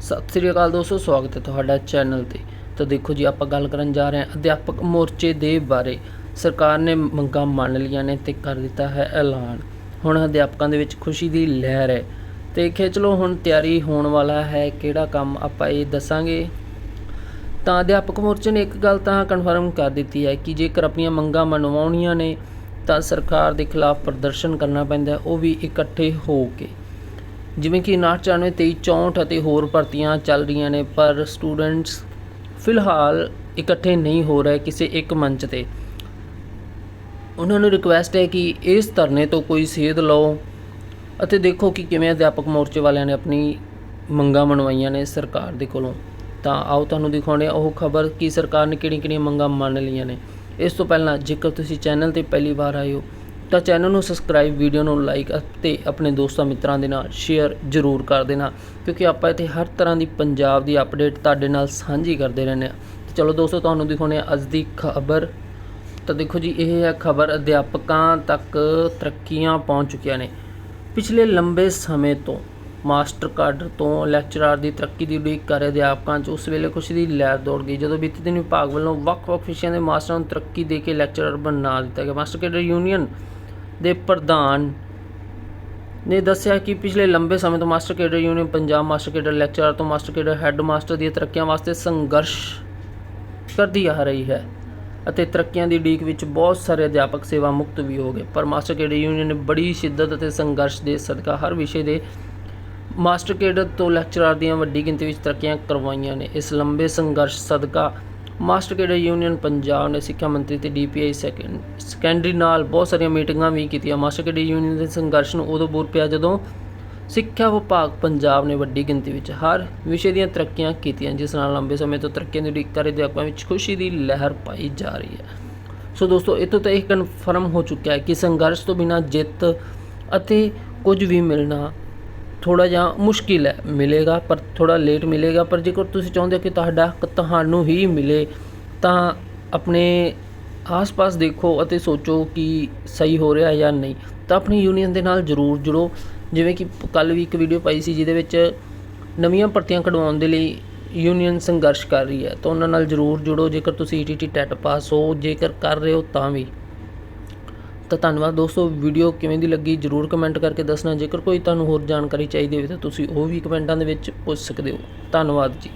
ਸਤਿ ਸ੍ਰੀ ਅਕਾਲ ਦੋਸਤੋ, ਸਵਾਗਤ ਹੈ ਤੁਹਾਡਾ ਚੈਨਲ ਤੇ। ਤਾਂ ਦੇਖੋ ਜੀ, ਆਪਾਂ ਗੱਲ ਕਰਨ ਜਾ ਰਹੇ ਹਾਂ ਅਧਿਆਪਕ ਮੋਰਚੇ ਦੇ ਬਾਰੇ। ਸਰਕਾਰ ਨੇ ਮੰਗਾਂ ਮੰਨ ਲਈਆਂ ਨੇ ਤੇ ਕਰ ਦਿੱਤਾ ਹੈ ਐਲਾਨ। ਹੁਣ ਅਧਿਆਪਕਾਂ ਦੇ ਵਿੱਚ ਖੁਸ਼ੀ ਦੀ ਲਹਿਰ ਹੈ। ਤੇ ਖਿੱਚ ਲਓ, ਹੁਣ ਤਿਆਰੀ ਹੋਣ ਵਾਲਾ ਹੈ। ਕਿਹੜਾ ਕੰਮ ਆਪਾਂ ਇਹ ਦੱਸਾਂਗੇ? ਤਾਂ ਅਧਿਆਪਕ ਮੋਰਚੇ ਨੇ ਇੱਕ ਗੱਲ ਤਾਂ ਕਨਫਰਮ ਕਰ ਦਿੱਤੀ ਹੈ ਕਿ ਜੇਕਰ ਆਪਣੀਆਂ ਮੰਗਾਂ ਮਨਵਾਉਣੀਆਂ ਨੇ, ਤਾਂ ਸਰਕਾਰ ਦੇ ਖਿਲਾਫ ਪ੍ਰਦਰਸ਼ਨ ਕਰਨਾ ਪੈਂਦਾ ਉਹ ਵੀ ਇਕੱਠੇ ਹੋ ਕੇ। ਜਿਵੇਂ ਕਿ 99 23 64 ਅਤੇ ਹੋਰ ਭਰਤੀਆਂ ਚੱਲ ਰਹੀਆਂ ਨੇ, ਪਰ ਸਟੂਡੈਂਟਸ ਫਿਲਹਾਲ ਇਕੱਠੇ ਨਹੀਂ ਹੋ ਰਹੇ ਕਿਸੇ ਇੱਕ ਮੰਚ ਤੇ। ਉਹਨਾਂ ਨੂੰ ਰਿਕੁਐਸਟ ਹੈ ਕਿ ਇਸ ਧਰਨੇ ਤੋਂ ਕੋਈ ਸੇਧ ਲਓ ਅਤੇ ਦੇਖੋ ਕਿ ਕਿਵੇਂ ਅਧਿਆਪਕ ਮੋਰਚੇ ਵਾਲਿਆਂ ਨੇ ਆਪਣੀ ਮੰਗਾਂ ਮਨਵਾਈਆਂ ਨੇ ਸਰਕਾਰ ਦੇ ਕੋਲੋਂ। ਤਾਂ ਆਓ ਤੁਹਾਨੂੰ ਦਿਖਾਉਂਦੇ ਹਾਂ, ਉਹ ਖਬਰ ਕਿ ਸਰਕਾਰ ਨੇ ਕਿਹੜੀਆਂ-ਕਿਹੜੀਆਂ ਮੰਗਾਂ ਮੰਨ ਲਈਆਂ ਨੇ। ਇਸ ਤੋਂ ਪਹਿਲਾਂ ਜੇਕਰ ਤੁਸੀਂ ਚੈਨਲ ਤੇ ਪਹਿਲੀ ਵਾਰ ਆਏ ਹੋ ਤਾਂ ਚੈਨਲ ਨੂੰ ਸਬਸਕ੍ਰਾਈਬ ਵੀਡੀਓ ਨੂੰ ਲਾਈਕ ਅਤੇ ਆਪਣੇ ਦੋਸਤਾਂ ਮਿੱਤਰਾਂ ਦੇ ਨਾਲ ਸ਼ੇਅਰ ਜ਼ਰੂਰ ਕਰ ਦੇਣਾ, ਕਿਉਂਕਿ ਆਪਾਂ ਇੱਥੇ ਹਰ ਤਰ੍ਹਾਂ ਦੀ ਪੰਜਾਬ ਦੀ ਅਪਡੇਟ ਤੁਹਾਡੇ ਨਾਲ ਸਾਂਝੀ ਕਰਦੇ ਰਹਿੰਦੇ ਹਾਂ। ਚਲੋ ਦੋਸਤੋ, ਤੁਹਾਨੂੰ ਦਿਖਾਉਂਦੇ ਹਾਂ ਅੱਜ ਦੀ ਖਬਰ। ਤਾਂ ਦੇਖੋ ਜੀ, ਇਹ ਹੈ ਖਬਰ, ਅਧਿਆਪਕਾਂ ਤੱਕ ਤਰੱਕੀਆਂ ਪਹੁੰਚ ਚੁੱਕੀਆਂ ਨੇ। ਪਿਛਲੇ ਲੰਬੇ ਸਮੇਂ ਤੋਂ ਮਾਸਟਰ ਕਾਡਰ ਤੋਂ ਲੈਕਚਰਰ ਦੀ ਤਰੱਕੀ ਦੀ ਉਡੀਕ ਕਰ ਰਹੇ ਅਧਿਆਪਕਾਂ 'ਚ ਉਸ ਵੇਲੇ ਖੁਸ਼ੀ ਦੀ ਲਹਿਰ ਦੌੜ ਗਈ, ਜਦੋਂ ਬੀਤੇ ਦਿਨ ਵਿਭਾਗ ਵੱਲੋਂ ਵੱਖ-ਵੱਖ ਵਿਸ਼ਿਆਂ ਦੇ ਮਾਸਟਰਾਂ ਨੂੰ ਤਰੱਕੀ ਦੇ ਕੇ ਲੈਕਚਰਰ ਬਣਾ ਦਿੱਤਾ ਗਿਆ। ਮਾਸਟਰ ਕੇਡਰ ਯੂਨੀਅਨ ਦੇ ਪ੍ਰਧਾਨ ਨੇ ਦੱਸਿਆ ਕਿ ਪਿਛਲੇ ਲੰਬੇ ਸਮੇਂ ਤੋਂ master cadre union, Punjab master cadre lecturer ਤੋਂ ਮਾਸਟਰ ਕੇਡਰ ਹੈੱਡ ਮਾਸਟਰ ਦੀਆਂ ਤਰੱਕੀਆਂ ਵਾਸਤੇ ਸੰਘਰਸ਼ ਕਰਦੀ ਆ ਰਹੀ ਹੈ ਅਤੇ ਤਰੱਕੀਆਂ ਦੀ ਉਡੀਕ ਵਿੱਚ ਬਹੁਤ ਸਾਰੇ ਅਧਿਆਪਕ ਸੇਵਾ ਮੁਕਤ ਵੀ ਹੋ ਗਏ। ਪਰ ਮਾਸਟਰ ਕੇਡਰ ਯੂਨੀਅਨ ਨੇ ਬੜੀ ਸ਼ਿੱਦਤ ਅਤੇ ਸੰਘਰਸ਼ ਦੇ ਸਦਕਾ ਹਰ ਵਿਸ਼ੇ ਦੇ ਮਾਸਟਰ ਕੇਡਰ ਤੋਂ ਲੈਕਚਰਰ ਦੀਆਂ ਵੱਡੀ ਗਿਣਤੀ ਵਿੱਚ ਤਰੱਕੀਆਂ ਕਰਵਾਈਆਂ ਨੇ। ਇਸ ਲੰਬੇ ਸੰਘਰਸ਼ ਸਦਕਾ ਮਾਸਟਰ ਕੇਡਰ ਯੂਨੀਅਨ ਪੰਜਾਬ ਨੇ ਸਿੱਖਿਆ ਮੰਤਰੀ ਤੇ ਡੀਪੀਆਈ ਸੈਕੰਡਰੀ ਨਾਲ ਬਹੁਤ ਸਾਰੀਆਂ ਮੀਟਿੰਗਾਂ ਵੀ ਕੀਤੀਆਂ। ਮਾਸਟਰ ਕੇਡਰ ਯੂਨੀਅਨ ਦੇ ਸੰਘਰਸ਼ ਨੂੰ ਉਦੋਂ ਬੂਰ ਪਿਆ ਜਦੋਂ ਸਿੱਖਿਆ ਵਿਭਾਗ ਪੰਜਾਬ ਨੇ ਵੱਡੀ ਗਿਣਤੀ ਵਿੱਚ ਹਰ ਵਿਸ਼ੇ ਦੀਆਂ ਤਰੱਕੀਆਂ ਕੀਤੀਆਂ, ਜਿਸ ਨਾਲ ਲੰਬੇ ਸਮੇਂ ਤੋਂ ਤਰੱਕੀਆਂ ਦੀ ਉਡੀਕ ਕਰ ਰਹੇ ਅਧਿਆਪਕਾਂ ਵਿੱਚ ਖੁਸ਼ੀ ਦੀ ਲਹਿਰ ਪਾਈ ਜਾ ਰਹੀ ਹੈ। ਸੋ ਦੋਸਤੋ ਇਤੋਂ ਤਾਂ ਇਹ ਕਨਫਰਮ ਹੋ ਚੁੱਕਿਆ ਹੈ ਕਿ ਸੰਘਰਸ਼ ਤੋਂ ਬਿਨਾਂ ਜਿੱਤ ਅਤੇ ਕੁਝ ਵੀ ਮਿਲਣਾ ਥੋੜਾ ਜਿਹਾ ਮੁਸ਼ਕਿਲ ਹੈ, ਮਿਲੇਗਾ, ਪਰ ਥੋੜਾ ਲੇਟ ਮਿਲੇਗਾ। ਪਰ ਜੇਕਰ ਤੁਸੀਂ ਚਾਹੁੰਦੇ ਹੋ ਕਿ ਤੁਹਾਡਾ ਹੱਕ ਤੁਹਾਨੂੰ ਹੀ ਮਿਲੇ, ਤਾਂ ਆਪਣੇ ਆਸ-ਪਾਸ ਦੇਖੋ ਅਤੇ ਸੋਚੋ ਕਿ ਸਹੀ ਹੋ ਰਿਹਾ ਜਾਂ ਨਹੀਂ। ਤਾਂ ਆਪਣੀ ਯੂਨੀਅਨ ਦੇ ਨਾਲ ਜ਼ਰੂਰ ਜੁੜੋ। ਜਿਵੇਂ ਕਿ ਕੱਲ ਵੀ ਇੱਕ ਵੀਡੀਓ ਪਾਈ ਸੀ, ਜਿਹਦੇ ਵਿੱਚ ਨਵੀਆਂ ਭਰਤੀਆਂ ਕਢਵਾਉਣ ਦੇ ਲਈ ਯੂਨੀਅਨ ਸੰਘਰਸ਼ ਕਰ ਰਹੀ ਹੈ। ਤਾਂ ਉਹਨਾਂ ਨਾਲ ਜ਼ਰੂਰ ਜੁੜੋ। ਜੇਕਰ ਤੁਸੀਂ ਈਟੀਟੀ ਟੈਟ ਪਾਸ ਹੋ, ਜੇਕਰ ਕਰ ਰਹੇ ਹੋ, ਤਾਂ ਵੀ। ਤਾਂ ਧੰਨਵਾਦ ਦੋਸਤੋ ਵੀਡੀਓ ਕਿਵੇਂ ਦੀ ਲੱਗੀ ਜਰੂਰ ਕਮੈਂਟ ਕਰਕੇ ਦੱਸਣਾ। ਜੇਕਰ ਕੋਈ ਤੁਹਾਨੂੰ ਹੋਰ ਜਾਣਕਾਰੀ ਚਾਹੀਦੀ ਹੋਵੇ ਤਾਂ ਤੁਸੀਂ ਉਹ ਵੀ ਕਮੈਂਟਾਂ ਦੇ ਵਿੱਚ ਪੁੱਛ ਸਕਦੇ ਹੋ। ਧੰਨਵਾਦ ਜੀ।